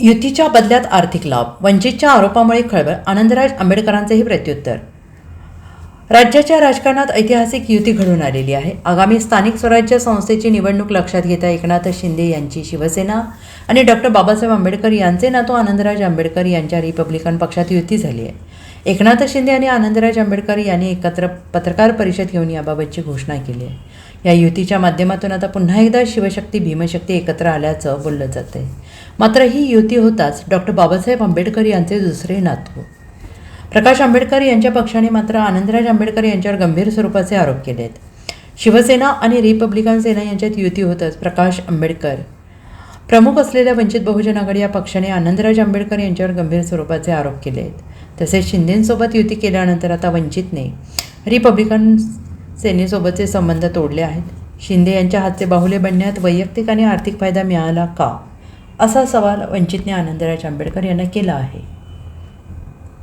युतीच्या बदल्यात आर्थिक लाभ वंचितच्या आरोपामुळे खळबळ आनंदराज आंबेडकरांचेही प्रत्युत्तर राज्याच्या राजकारणात ऐतिहासिक युती घडून आलेली आहे. आगामी स्थानिक स्वराज्य संस्थेची निवडणूक लक्षात घेता एकनाथ शिंदे यांची शिवसेना आणि डॉक्टर बाबासाहेब आंबेडकर यांचे नातू आनंदराज आंबेडकर यांच्या रिपब्लिकन पक्षात युती झाली आहे. एकनाथ शिंदे आणि आनंदराज आंबेडकर यांनी एकत्र पत्रकार परिषद घेऊन याबाबतची घोषणा केली आहे. या युतीच्या माध्यमातून आता पुन्हा एकदा शिवशक्ती भीमशक्ती एकत्र आल्याचं बोललं जातं आहे मात्र ही युती होताच डॉक्टर बाबासाहेब आंबेडकर यांचे दुसरे नातू प्रकाश आंबेडकर यांच्या पक्षाने मात्र आनंदराज आंबेडकर यांच्यावर गंभीर स्वरूपाचे आरोप केले आहेत शिवसेना आणि रिपब्लिकन सेना यांच्यात युती होतच प्रकाश आंबेडकर. प्रमुख असलेल्या वंचित बहुजन आघाडी या पक्षाने आनंदराज आंबेडकर यांच्यावर गंभीर स्वरूपाचे आरोप केले आहेत तसेच शिंदेंसोबत युती केल्यानंतर आता वंचितने रिपब्लिकन सेनेसोबतचे संबंध तोडले आहेत. शिंदे यांच्या हातचे बाहुले बनण्यात वैयक्तिक आणि आर्थिक फायदा मिळाला का? असा सवाल वंचितने आनंदराज आंबेडकर यांना केला आहे.